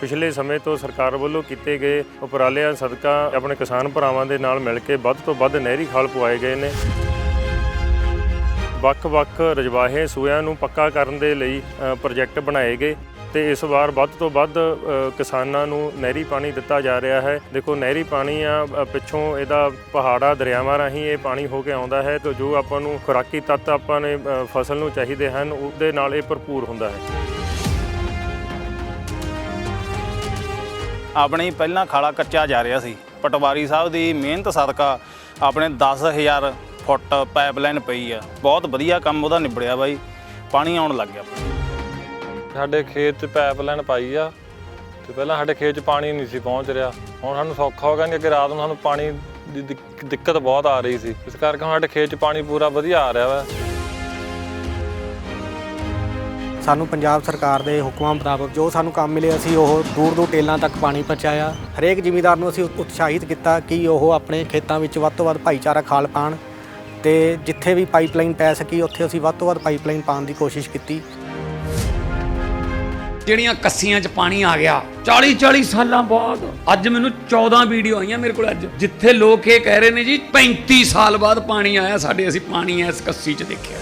ਪਿਛਲੇ ਸਮੇਂ ਤੋਂ ਸਰਕਾਰ ਵੱਲੋਂ ਕੀਤੇ ਗਏ ਉਪਰਾਲਿਆਂ, ਸਦਕਾ ਆਪਣੇ ਕਿਸਾਨ ਭਰਾਵਾਂ ਦੇ ਨਾਲ ਮਿਲ ਕੇ ਵੱਧ ਤੋਂ ਵੱਧ ਨਹਿਰੀ ਖਾਲ ਪਵਾਏ ਗਏ ਨੇ। ਵੱਖ-ਵੱਖ ਰਜਵਾਹੇ ਸੂਇਆਂ ਨੂੰ ਪੱਕਾ ਕਰਨ ਦੇ ਲਈ ਪ੍ਰੋਜੈਕਟ ਬਣਾਏ ਗਏ ਤੇ ਇਸ ਵਾਰ ਵੱਧ ਤੋਂ ਵੱਧ ਕਿਸਾਨਾਂ ਨੂੰ ਨਹਿਰੀ ਪਾਣੀ ਦਿੱਤਾ ਜਾ ਰਿਹਾ ਹੈ। ਦੇਖੋ, ਨਹਿਰੀ ਪਾਣੀ ਆ ਪਿੱਛੋਂ ਇਹਦਾ ਪਹਾੜਾ, ਦਰਿਆਵਾਂ ਰਾਹੀਂ ਇਹ ਪਾਣੀ ਹੋ ਕੇ ਆਉਂਦਾ ਹੈ ਤੇ ਜੋ ਆਪਾਂ ਨੂੰ ਖੁਰਾਕੀ ਤੱਤ ਆਪਾਂ ਨੇ ਫਸਲ ਨੂੰ ਚਾਹੀਦੇ ਹਨ, ਉਹਦੇ ਨਾਲ ਇਹ ਭਰਪੂਰ ਹੁੰਦਾ ਹੈ। ਆਪਣੇ ਪਹਿਲਾਂ ਖਾਲਾ ਕੱਚਾ ਜਾ ਰਿਹਾ ਸੀ। ਪਟਵਾਰੀ ਸਾਹਿਬ ਦੀ ਮਿਹਨਤ ਸਦਕਾ ਆਪਣੇ 10000 ਫੁੱਟ ਪਾਈਪਲਾਈਨ ਪਈ ਆ। ਬਹੁਤ ਵਧੀਆ ਕੰਮ ਉਹਦਾ ਨਿਬੜਿਆ ਬਾਈ। ਪਾਣੀ ਆਉਣ ਲੱਗ ਗਿਆ। ਸਾਡੇ ਖੇਤ 'ਚ ਪਾਈਪਲਾਈਨ ਪਾਈ ਆ ਤੇ ਪਹਿਲਾਂ ਸਾਡੇ ਖੇਤ 'ਚ ਪਾਣੀ ਨਹੀਂ ਸੀ ਪਹੁੰਚ ਰਿਹਾ। ਹੁਣ ਸਾਨੂੰ ਸੌਖਾ ਹੋ ਗਿਆ ਕਿ ਰਾਤ ਨੂੰ ਸਾਨੂੰ ਪਾਣੀ ਦੀ ਦਿੱਕਤ ਬਹੁਤ ਆ ਰਹੀ ਸੀ। ਇਸ ਕਰਕੇ ਹੁਣ ਸਾਡੇ ਖੇਤ 'ਚ ਪਾਣੀ ਪੂਰਾ ਵਧੀਆ ਆ ਰਿਹਾ ਵਾ। ਸਾਨੂੰ ਪੰਜਾਬ ਸਰਕਾਰ ਦੇ ਹੁਕਮਾਂ ਮੁਤਾਬਕ ਜੋ ਸਾਨੂੰ ਕੰਮ ਮਿਲੇ, ਅਸੀਂ ਉਹ ਦੂਰ ਦੂਰ ਟੇਲਾਂ ਤੱਕ ਪਾਣੀ ਪਹੁੰਚਾਇਆ। ਹਰੇਕ ਜ਼ਿਮੀਂਦਾਰ ਨੂੰ ਅਸੀਂ ਉਤਸ਼ਾਹਿਤ ਕੀਤਾ ਕਿ ਉਹ ਆਪਣੇ ਖੇਤਾਂ ਵਿੱਚ ਵੱਧ ਤੋਂ ਵੱਧ ਭਾਈਚਾਰਾ ਖਾਲ ਪਾਣ ਤੇ ਜਿੱਥੇ ਵੀ ਪਾਈਪਲਾਈਨ ਪੈ ਸਕੀ, ਉੱਥੇ ਅਸੀਂ ਵੱਧ ਤੋਂ ਵੱਧ ਪਾਈਪਲਾਈਨ ਪਾਉਣ ਦੀ ਕੋਸ਼ਿਸ਼ ਕੀਤੀ। ਜਿਹੜੀਆਂ ਕੱਸੀਆਂ 'ਚ ਪਾਣੀ ਆ ਗਿਆ 40 40 ਸਾਲਾਂ ਬਾਅਦ ਅੱਜ ਮੈਨੂੰ 14 ਵੀਡੀਓ ਆਈਆਂ ਮੇਰੇ ਕੋਲ ਅੱਜ, ਜਿੱਥੇ ਲੋਕ ਇਹ ਕਹਿ ਰਹੇ ਨੇ ਜੀ 35 ਸਾਲ ਬਾਅਦ ਪਾਣੀ ਆਇਆ, ਸਾਡੇ ਅਸੀਂ ਪਾਣੀ ਇਸ ਕੱਸੀ 'ਚ ਦੇਖਿਆ।